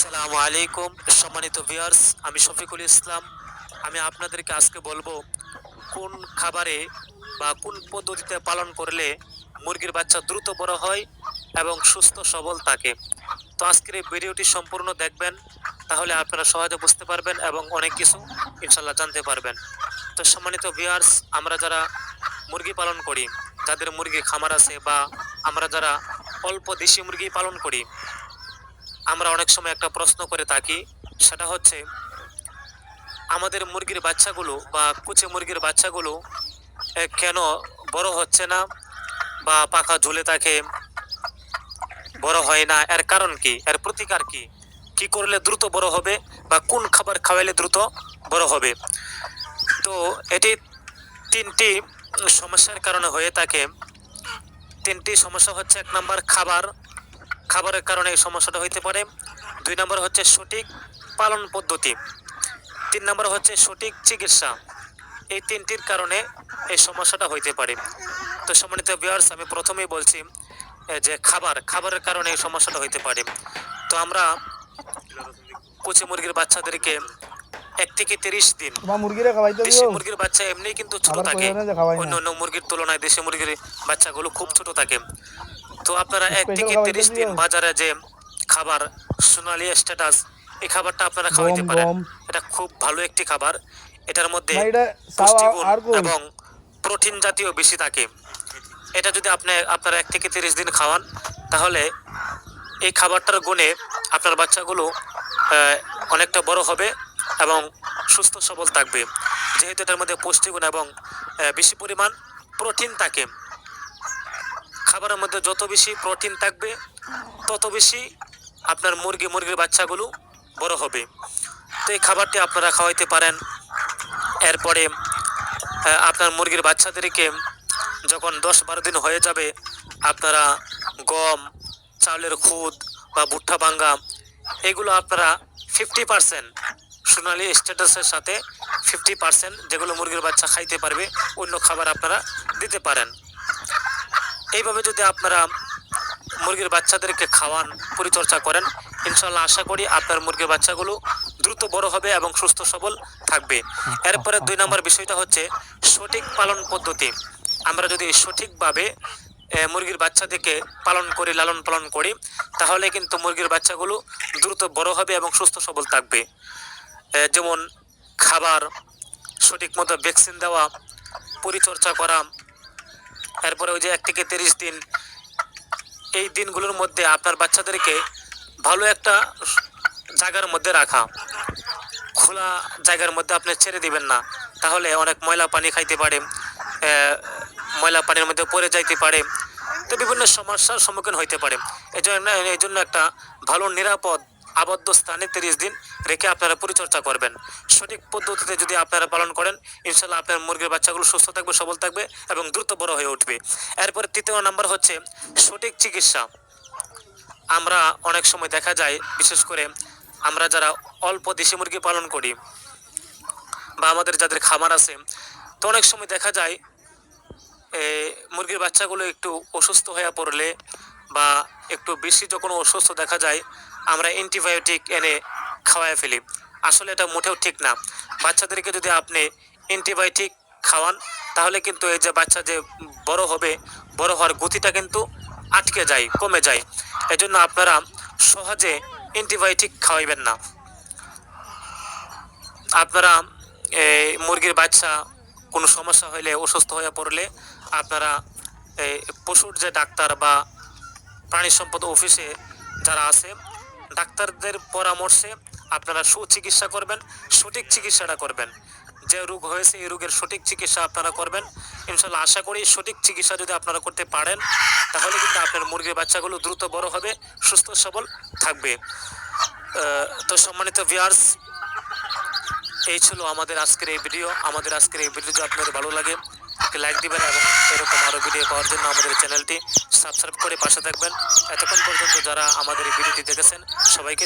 আসসালামু আলাইকুম, সম্মানিত ভিউয়ার্স আমি শফিকুল ইসলাম। আমি আপনাদেরকে আজকে বলব কোন খাবারে বা কোন পদ্ধতিতে পালন করলে মুরগির বাচ্চা দ্রুত বড় হয় এবং সুস্থ সবল থাকে। তো আজকের এই ভিডিওটি সম্পূর্ণ দেখবেন, তাহলে আপনারা সহজে বুঝতে পারবেন এবং অনেক কিছু ইনশাল্লাহ জানতে পারবেন। তো সম্মানিত ভিউয়ার্স আমরা যারা মুরগি পালন করি, যাদের মুরগি খামার আছে বা আমরা যারা অল্প দেশি মুরগি পালন করি আমরা অনেক সময় একটা প্রশ্ন করে থাকি, সেটা হচ্ছে, আমাদের মুরগির বাচ্চাগুলো বা কুচে মুরগির বাচ্চাগুলো কেন বড় হচ্ছে না বা পাখা ঝুলে থাকে, বড় হয় না? এর কারণ কি? এর প্রতিকার কি? কি করলে দ্রুত বড় হবে বা কোন খাবার খাওয়াইলে দ্রুত বড় হবে? তো এটি তিনটি সমস্যার কারণে হয়ে থাকে। তিনটি সমস্যা হচ্ছে, এক নম্বর খাবার খাবারের কারণে এই সমস্যাটা হইতে পারে। দুই নম্বর হচ্ছে সঠিক পালন পদ্ধতি। তিন নম্বর হচ্ছে সঠিক চিকিৎসা। এই তিনটির কারণে এই সমস্যাটা হইতে পারে। তো সম্মানিত ভিউয়ার্স আমি প্রথমেই বলছি যে খাবার খাবারের কারণে এই সমস্যাটা হইতে পারে। তো আমরা কুচি মুরগির বাচ্চাদেরকে এক থেকে তিরিশ দিন দেশি মুরগির বাচ্চা এমনি কিন্তু ছোট থাকে। অন্য অন্য মুরগির তুলনায় দেশি মুরগির বাচ্চাগুলো খুব ছোট থাকে। তো আপনারা এক থেকে তিরিশ দিন বাজারে যে খাবার সোনালি স্ট্যাটাস এই খাবারটা আপনারা খাওয়াইতে পারেন। এটা খুব ভালো একটি খাবার। এটার মধ্যে পুষ্টিগুণ এবং প্রোটিন জাতীয় বেশি থাকে। এটা যদি আপনি আপনারা এক থেকে তিরিশ দিন খাওয়ান তাহলে এই খাবারটার গুণে আপনার বাচ্চাগুলো অনেকটা বড় হবে এবং সুস্থ সবল থাকবে। যেহেতু এটার মধ্যে পুষ্টিগুণ এবং বেশি পরিমাণ প্রোটিন থাকে। খাবারের মধ্যে যত বেশি প্রোটিন থাকবে, তত বেশি আপনার মুরগি, মুরগির বাচ্চাগুলো বড় হবে। তো এই খাবারটি আপনারা খাওয়াইতে পারেন। এরপরে আপনার মুরগির বাচ্চাদেরকে যখন দশ বারো দিন হয়ে যাবে, আপনারা গম চাউলের খুদ বা ভুট্টা ভাঙ্গা, এগুলো আপনারা ফিফটি পার্সেন্ট সোনালি স্ট্যাটাসের সাথে ফিফটি পার্সেন্ট যেগুলো মুরগির বাচ্চা খাইতে পারবে, অন্য খাবার আপনারা দিতে পারেন। এইভাবে যদি আপনারা মুরগির বাচ্চাদেরকে খাওয়ান, পরিচর্যা করেন ইনশাল্লাহ আশা করি আপনার মুরগির বাচ্চাগুলো দ্রুত বড় হবে এবং সুস্থ সবল থাকবে। এরপরে দুই নম্বর বিষয়টা হচ্ছে সঠিক পালন পদ্ধতি। আমরা যদি সঠিকভাবে মুরগির বাচ্চাদেরকে পালন করি, লালন পালন করি, তাহলে কিন্তু মুরগির বাচ্চাগুলো দ্রুত বড় হবে এবং সুস্থ সবল থাকবে। যেমন খাবার সঠিক মতো ভ্যাকসিন দেওয়া, পরিচর্যা করা এরপরে ওই যে এক থেকে তিরিশ দিন, এই দিনগুলোর মধ্যে আপনার বাচ্চাদেরকে ভালো একটা জায়গার মধ্যে রাখা। খোলা জায়গার মধ্যে আপনি ছেড়ে দিবেন না। তাহলে অনেক ময়লা পানি খাইতে পারে ময়লা পানির মধ্যে পড়ে যাইতে পারে। তো বিভিন্ন সমস্যার সম্মুখীন হইতে পারে। এই জন্য এই জন্য একটা ভালো নিরাপদ আবদ্ধ স্থানে তিরিশ দিন রেখে আপনারা পরিচর্যা করবেন। সঠিক পদ্ধতিতে যদি আপনারা পালন করেন, ইনশাল্লাহ আপনার মুরগির বাচ্চাগুলো সুস্থ থাকবে, সবল থাকবে এবং দ্রুত বড় হয়ে উঠবে। এরপরে তৃতীয় নাম্বার হচ্ছে সঠিক চিকিৎসা। আমরা অনেক সময় দেখা যায়, বিশেষ করে আমরা যারা অল্প দেশি মুরগি পালন করি বা আমাদের যাদের খামার আছে, তো অনেক সময় দেখা যায় মুরগির বাচ্চাগুলো একটু অসুস্থ হয়ে পড়লে বা একটু বেশি যখন অসুস্থ দেখা যায় আমরা অ্যান্টিবায়োটিক এনে খাওয়ায় ফেলি। আসলে এটা মোটেও ঠিক না। বাচ্চাদেরকে যদি আপনি অ্যান্টিবায়োটিক খাওয়ান, তাহলে কিন্তু এই যে বাচ্চা যে বড় হবে, বড় হওয়ার গতিটা কিন্তু আটকে যায়, কমে যায়। এজন্য আপনারা সহজে অ্যান্টিবায়োটিক খাওয়াইবেন না। আপনারা মুরগির বাচ্চা কোনো সমস্যা হলে অসুস্থ হয়ে পড়লে আপনারা পশুর যে ডাক্তার বা প্রাণী সম্পদ অফিসে যারা আছে ডাক্তারদের পরামর্শে আপনারা সুচিকিৎসা করবেন, সঠিক চিকিৎসাটা করবেন। যে রোগ হয়েছে, এই রোগের সঠিক চিকিৎসা আপনারা করবেন। ইনশাল্লাহ আশা করি সঠিক চিকিৎসা যদি আপনারা করতে পারেন, তাহলে কিন্তু আপনার মুরগির বাচ্চাগুলো দ্রুত বড় হবে, সুস্থ, সবল থাকবে। তো সম্মানিত ভিয়ার্স এই ছিল আমাদের আজকের এই ভিডিও আমাদের আজকের এই ভিডিও যদি আপনাদের ভালো লাগে একটি লাইক দিবেন এবং এরকম আরও ভিডিও পাওয়ার জন্য আমাদের চ্যানেলটি সাবস্ক্রাইব করে পাশে থাকবেন। এতক্ষণ পর্যন্ত যারা আমাদের এই ভিডিওটি দেখেছেন, সবাইকে